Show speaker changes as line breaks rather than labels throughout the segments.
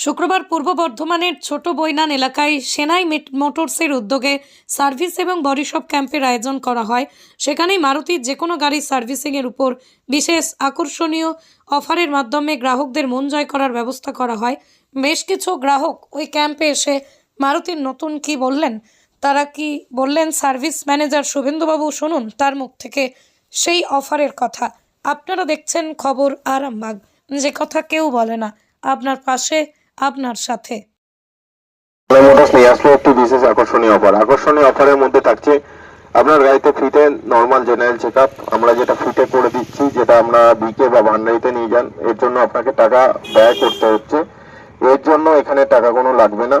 শুক্রবার পূর্ব বর্ধমানের ছোট বৈনান এলাকায় সেনাই মেট- মোটরসের উদ্যোগে সার্ভিস এবং বডিশপ ক্যাম্পের আয়োজন করা হয়। সেখানেই মারুতির যে কোনো গাড়ির সার্ভিসিংয়ের উপর বিশেষ আকর্ষণীয় অফারের মাধ্যমে গ্রাহকদের মন জয় করার ব্যবস্থা করা হয়। বেশ কিছু গ্রাহক ওই ক্যাম্পে এসে মারুতির নতুন কি বললেন? তারা কি বললেন? সার্ভিস ম্যানেজার শুভেন্দুবাবু শুনুন তার মুখ থেকে সেই অফারের কথা। আপনারা দেখছেন খবর আরামবাগ। যে কথা কেউ বলে না। আপনার পাশে আপনার সাথে।
মোটরস নিয়ে আসলো একটি বিশেষ আকর্ষণীয় অফার আকর্ষণীয় অফারের মধ্যে থাকছে আপনার গাড়িতে ফিটে নর্মাল জেনারেল চেক আমরা যেটা ফিটে করে দিচ্ছি, যেটা আমরা বিকে বা ভান্ডারিতে নিয়ে যান, এর জন্য আপনাকে টাকা ব্যয় করতে হচ্ছে। এর জন্য এখানে টাকা কোনো লাগবে না।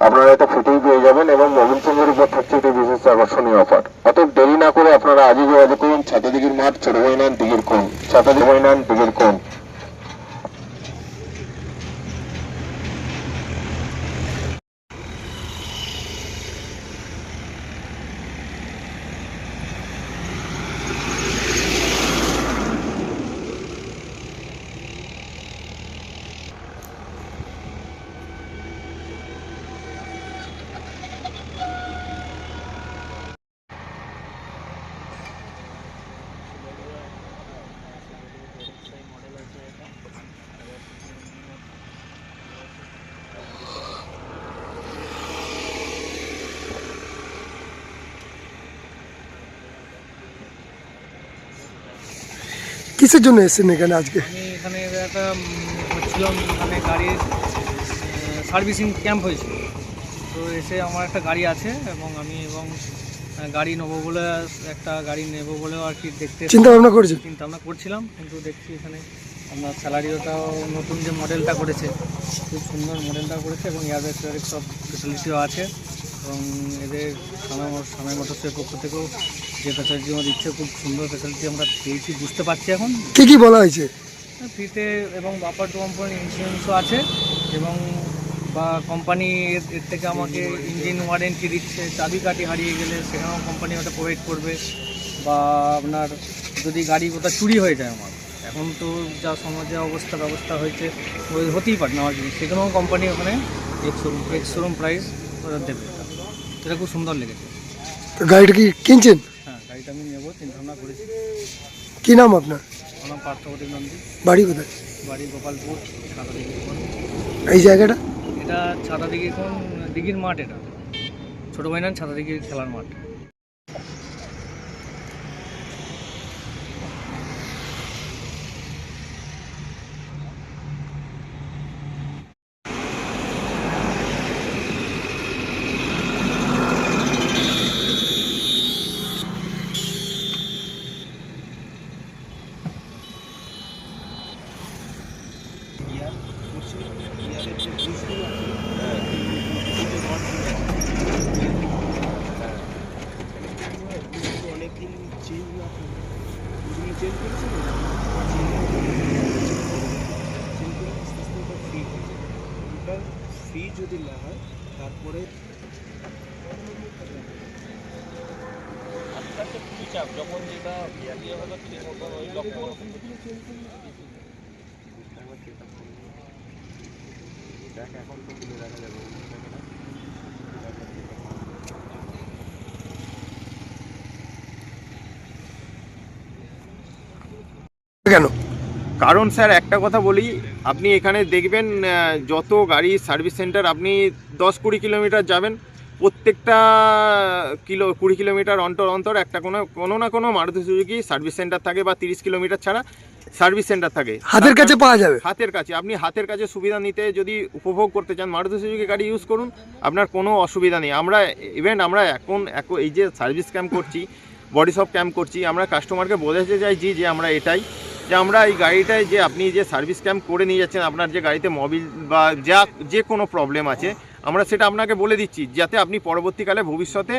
আপনারা এটা ফিটেই পেয়ে যাবেন এবং মোবিল চেঞ্জের উপর থাকছে একটি বিশেষ আকর্ষণীয় অফার অতএব দেরি না করে আপনারা আজই যোগাযোগ করুন, ছাতাদিঘির মাঠ ছোট বইনান দিঘির কোন ছাতাদি বইনান দিঘির কোন
কিসের জন্য এসেছেন এখানে আজকে?
আমি এখানে একটা হচ্ছিলাম মানে গাড়ির সার্ভিসিং ক্যাম্প হয়েছিল। তো এসে আমার একটা গাড়ি আছে এবং আমি এবং গাড়ি নেব বলে একটা গাড়ি নেব বলেও আর কি দেখতে
চিন্তা ভাবনা করেছেন?
চিন্তা ভাবনা করছিলাম কিন্তু দেখছি এখানে আপনার স্যালারিওটাও নতুন যে মডেলটা করেছে খুব সুন্দর মডেলটা করেছে এবং এয়ারব্যাগ সব ফেসিলিটিও আছে। এবং এদের সাময় সাময় মোটরসের পক্ষ থেকেও যে ফেসিলিটি আমার দিচ্ছে খুব সুন্দর ফেসিলিটি আমরা পেয়েছি বুঝতে পারছি এখন।
কি কি বলা হয়েছে?
ফ্রিতে এবং বাপার টু কোম্পানি ইন্স্যুরেন্সও আছে এবং বা কোম্পানি এর এর থেকে আমাকে ইঞ্জিন ওয়ারেন্টি দিচ্ছে চাবিকাঠি হারিয়ে গেলে সেখানেও কোম্পানি ওটা প্রোভাইড করবে বা আপনার যদি গাড়ি কোথাও চুরি হয়ে যায় আমার। এখন তো যা সমাজে অবস্থা ব্যবস্থা হয়েছে ওই হতেই পারে না আমার সেখানেও কোম্পানি ওখানে শোরুম এক্স শোরুম প্রাইস ওরা দেবে। এটা। খুব সুন্দর লেগেছে।
তো গাড়িটা কি কিনছেন?
হ্যাঁ গাড়িটা আমি নেব চিন্তা ভাবনা করেছি।
কি নাম আপনার?
আমার নাম পার্থপ্রতিম নন্দী।
বাড়ি কোথায়?
বাড়ি গোপালপুর সাদা দিঘির
এই জায়গাটা?
এটা ছাতা দিঘির এখন দিঘির মাঠ এটা। ছোটো বাইনান ছাতা দিঘির খেলার মাঠ
ফি যদি না তারপরে
কেন?
কারণ স্যার একটা কথা বলি আপনি এখানে দেখবেন যত গাড়ি সার্ভিস সেন্টার আপনি দশ কুড়ি কিলোমিটার যাবেন প্রত্যেকটা কিলো কুড়ি কিলোমিটার অন্তর অন্তর একটা কোনো কোনো না কোনো মারুতি সুজুকি সার্ভিস সেন্টার থাকে বা তিরিশ কিলোমিটার ছাড়া সার্ভিস সেন্টার থাকে।
হাতের কাছে পাওয়া যাবে?
হাতের কাছে। আপনি হাতের কাছে সুবিধা নিতে যদি উপভোগ করতে চান মারুতি সুজুকি গাড়ি ইউজ করুন আপনার কোনো অসুবিধা নেই। আমরা ইভেন আমরা এখন এখন এই যে সার্ভিস ক্যাম্প করছি বডি শপ ক্যাম্প করছি আমরা কাস্টমারকে বোঝাতে চাইছি যে আমরা এটাই যে আমরা এই গাড়িটায় যে আপনি যে সার্ভিস ক্যাম্প করে নিয়ে যাচ্ছেন আপনার যে গাড়িতে মোবিল বা যা যে কোনো প্রবলেম আছে আমরা সেটা আপনাকে বলে দিচ্ছি যাতে আপনি পরবর্তীকালে ভবিষ্যতে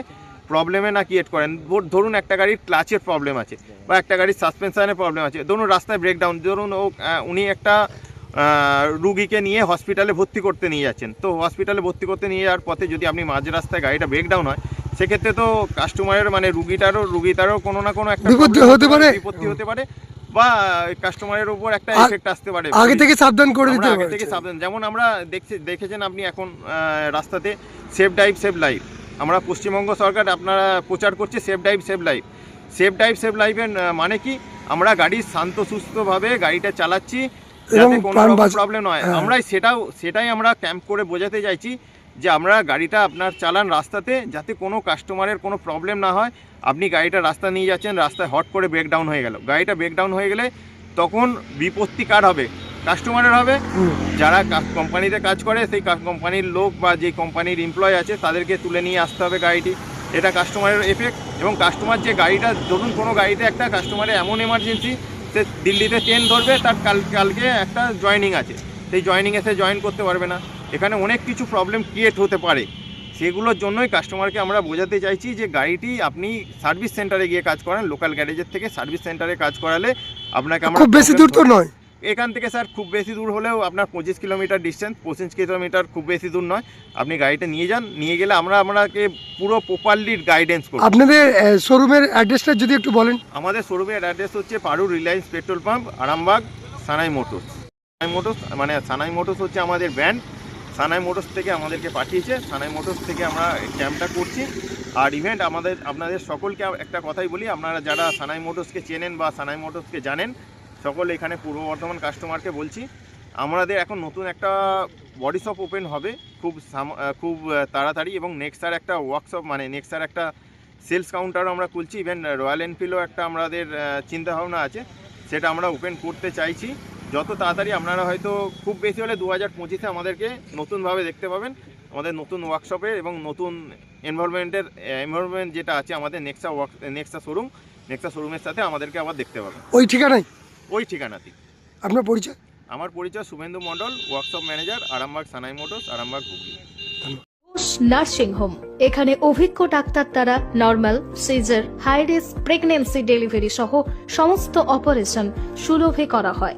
প্রবলেমে না ক্রিয়েট করেন। ধর- ধরুন একটা গাড়ির ক্লাচের প্রবলেম আছে বা একটা গাড়ির সাসপেনশানের প্রবলেম আছে। ধরুন রাস্তায় ব্রেকডাউন ধরুন ও উনি একটা রুগীকে নিয়ে হসপিটালে ভর্তি করতে নিয়ে যাচ্ছেন। তো হসপিটালে ভর্তি করতে নিয়ে যাওয়ার পথে যদি আপনি মাঝ রাস্তায় গাড়িটা ব্রেকডাউন হয় সেক্ষেত্রে তো কাস্টমারের মানে রুগীটারও রুগীটারও কোনো না কোনো একটা
বিপত্তি হতে পারে।
বিপত্তি হতে পারে। বা কাস্টমারের উপর একটা এফেক্ট আসতে পারে।
আগে থেকে সাবধান করে
আমরা
দিতে
আগে থেকে সাবধান। যেমন আমরা দেখছি দেখেছেন আপনি এখন রাস্তাতে সেফ ড্রাইভ সেভ লাইফ আমরা পশ্চিমবঙ্গ সরকার আপনারা প্রচার করছে safe drive save life safe drive save লাইফের মানে কি? আমরা গাড়ি শান্ত সুস্থভাবে গাড়িটা চালাচ্ছি যাতে কোনো প্রবলেম নয়।
হ্যাঁ।
আমরাই সেটাও সেটাই আমরা ক্যাম্প করে বোঝাতে চাইছি যে আমরা গাড়িটা আপনার চালান রাস্তাতে যাতে কোনো কাস্টমারের কোনো প্রবলেম না হয়। আপনি গাড়িটা রাস্তা নিয়ে যাচ্ছেন রাস্তায় হট করে ব্রেকডাউন হয়ে গেল। গাড়িটা ব্রেকডাউন হয়ে গেলে তখন বিপত্তি কার হবে? কাস্টমারের হবে। যারা কোম্পানিতে কাজ করে সেই কোম্পানির লোক বা যে কোম্পানির এমপ্লয় আছে তাদেরকে তুলে নিয়ে আসতে হবে গাড়িটি। এটা কাস্টমারের এফেক্ট এবং কাস্টমার যে গাড়িটা ধরুন কোনো গাড়িতে একটা কাস্টমারের এমন এমার্জেন্সি সে দিল্লিতে ট্রেন ধরবে তার কাল কালকে একটা জয়েনিং আছে। সেই জয়েনিংয়ে সে জয়েন করতে পারবে না। এখানে অনেক কিছু প্রবলেম ক্রিয়েট হতে পারে। সেগুলোর জন্যই কাস্টমারকে আমরা বোঝাতে চাইছি যে গাড়িটি আপনি সার্ভিস সেন্টারে গিয়ে কাজ করেন লোকাল গ্যারেজের থেকে সার্ভিস সেন্টারে কাজ করালে আপনাকে আমরা
খুব বেশি দূর তো নয়।
এখান থেকে স্যার খুব বেশি দূর হলেও আপনার পঁচিশ কিলোমিটার ডিস্টেন্স পঁচিশ কিলোমিটার খুব বেশি দূর নয়। আপনি গাড়িটা নিয়ে যান নিয়ে গেলে আমরা আপনাকে পুরো প্রপারলি গাইডেন্স করব।
আপনাদের শোরুমের অ্যাড্রেসটা যদি একটু বলেন।
আমাদের শোরুমের অ্যাড্রেস হচ্ছে Parur Reliance petrol pump Arambagh Sanai Motors. Sanai motors মানে সানাই মোটরস হচ্ছে আমাদের ব্র্যান্ড সানাই মোটরস থেকে আমাদেরকে পাঠিয়েছে। সানাই মোটরস থেকে আমরা ক্যাম্পটা করছি। আর ইভেন্ট আমাদের, আপনাদের সকলকে একটা কথাই বলি, আপনারা যারা সানাই মোটরসকে চেনেন বা সানাই মোটরসকে জানেন, সকল এখানে পূর্ব বর্ধমান কাস্টমারকে বলছি, আমাদের এখন নতুন একটা বডি শপ ওপেন হবে। খুব খুব তাড়াতাড়ি এবং নেক্সটার একটা ওয়ার্কশপ মানে নেক্সটার একটা সেলস কাউন্টারও আমরা খুলছি। ইভেন রয়্যাল এনফিল্ডও একটা আমাদের চিন্তাভাবনা আছে। সেটা আমরা ওপেন করতে চাইছি। যত তাড়াতাড়ি আপনারা হয়তো খুব বেশি হলে দু হাজার পঁচিশে আমাদেরকে নতুনভাবে দেখতে পাবেন আমাদের নতুন ওয়ার্কশপে এবং নতুন এনভারনমেন্টের এনভারনমেন্ট যেটা আছে আমাদের Nexa work Nexa showroom Nexa শোরুমের সাথে আমাদেরকে আবার দেখতে পাবেন।
ওই ঠিকানায়?
ওই ঠিকানাতেই।
আপনার পরিচয়?
আমার পরিচয় Subhendu Mondal workshop manager Arambagh Sanai Motors Arambagh Hooghly.
Nursing home. এখানে অভিজ্ঞ ডাক্তার দ্বারা normal caesar high risk pregnancy delivery সহ সমস্ত অপারেশন সুলভে করা হয়।